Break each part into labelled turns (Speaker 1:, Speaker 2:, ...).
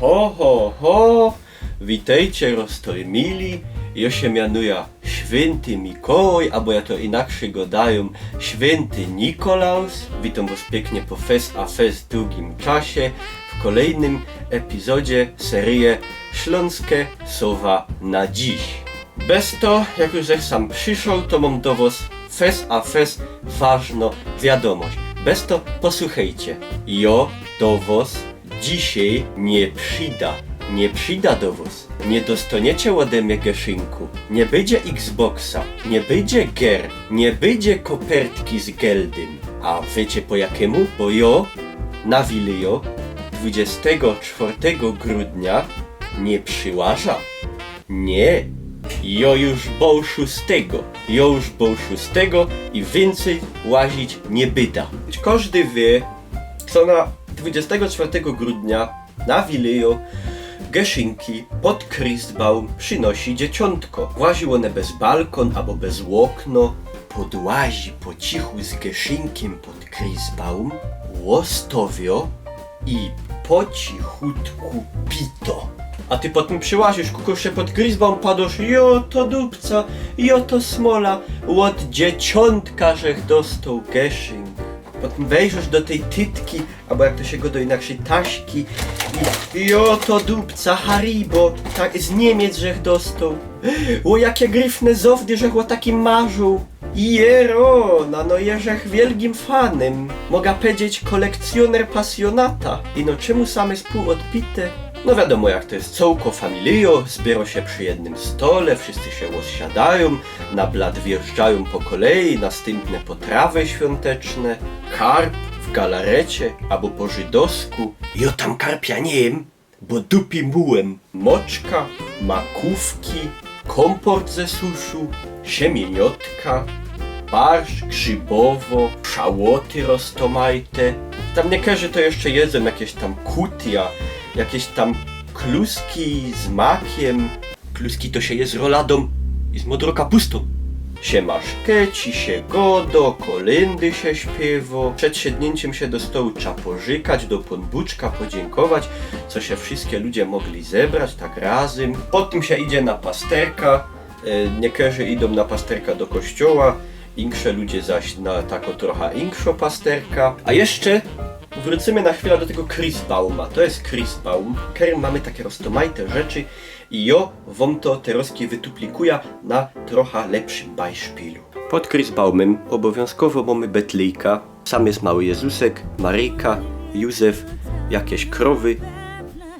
Speaker 1: Ho, ho, ho! Witajcie, roztojmili. Ja się mianuję Święty Mikołaj, albo ja to inaczej go dają Święty Nikolaus. Witam was pięknie po Fest a Fest długim czasie w kolejnym epizodzie serii Śląskie Sowa na dziś. Bez to, jak już sam przyszedł, to mam do was Fest a Fest ważną wiadomość. Bez to posłuchajcie. Jo do was dzisiaj nie przyda. Nie przyda do was. Nie dostaniecie ode geszynku. Nie będzie Xboxa. Nie będzie gier. Nie będzie kopertki z geldym. A wiecie po jakiemu? Bo jo na Wilio 24 grudnia nie przyłaża. Nie. Jo już był szóstego. Jo już był szóstego i więcej łazić nie byda. Każdy wie, co na 24 grudnia na Wilejo Geszynki pod Christbaum przynosi dzieciątko. Łaził one bez balkon albo bez okno. Podłazi po cichu z Geszynkiem pod Christbaum, łostowio i po cichutku pito. A ty potem przyłazisz kukusze pod Grisbaum, padasz, jo to dupca, jo to smola, od dzieciątka żech dostał geszynk. Potem wejrzysz do tej tytki, albo jak to się go do inaczej taśki i jo to dupca Haribo, tak z Niemiec żech dostał. O jakie gryfne zowdy żech o takim marzył. Jerona, no jeżech wielkim fanem. Mogę powiedzieć kolekcjoner pasjonata. I no czemu same spółodpite? No wiadomo jak to jest cołko familio, zbiera się przy jednym stole, wszyscy się rozsiadają, na blat wjeżdżają po kolei następne potrawy świąteczne, karp w galarecie albo po żydowsku. Jo tam karpia nie jem, bo dupi mułem. Moczka, makówki, komport ze suszu, siemieniotka, barsz grzybowo, szałoty roztomajte. Tam niektórzy to jeszcze jedzą jakieś tam kutia, jakieś tam kluski z makiem. Kluski to się je z roladą i z modrą kapustą. Się maszkeci, się godo, kolendy się śpiewo. Przed siednięciem się do stołu trzeba pożykać, do ponbuczka podziękować, co się wszystkie ludzie mogli zebrać tak razem. Potem się idzie na pasterka. E, Niektórzy idą na pasterka do kościoła, insze ludzie zaś na tako trochę inkszo pasterka. A jeszcze wrócimy na chwilę do tego Christbauma. To jest Christbaum, w którym mamy takie roztomajte rzeczy i jo wam to teraz wytuplikuję na trochę lepszym beispielu. Pod Christbaumem obowiązkowo mamy Betlejka, sam jest mały Jezusek, Maryjka, Józef, jakieś krowy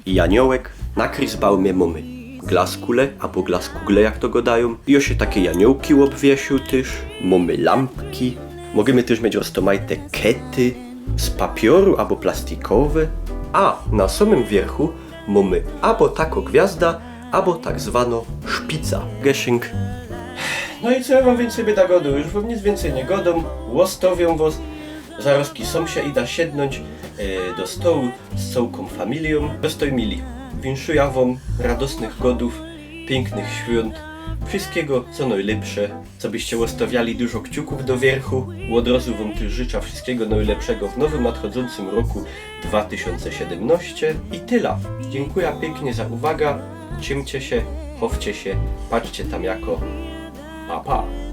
Speaker 1: i aniołek. Na Christbaumie mamy glaskule, albo glaskugle jak to go dają. I się takie janiołki obwiesił też, mamy lampki. Możemy też mieć roztomajte kety z papioru albo plastikowe. A na samym wierchu mamy albo tako gwiazda, albo tak zwano szpica. Geszynk. No i co ja wam więcej by godu? Już wam nic więcej nie godą. Łostowią was. Zarazki są się i da siednąć e, do stołu z całą familią. Dostoj mili. Winszuję wam radosnych godów, pięknych świąt, wszystkiego co najlepsze, co byście łostawiali dużo kciuków do wierchu. Od razu wam też życzę wszystkiego najlepszego w nowym nadchodzącym roku 2017 i tyle. Dziękuję pięknie za uwagę. Ciemcie się, chowcie się, patrzcie tam jako. Pa pa.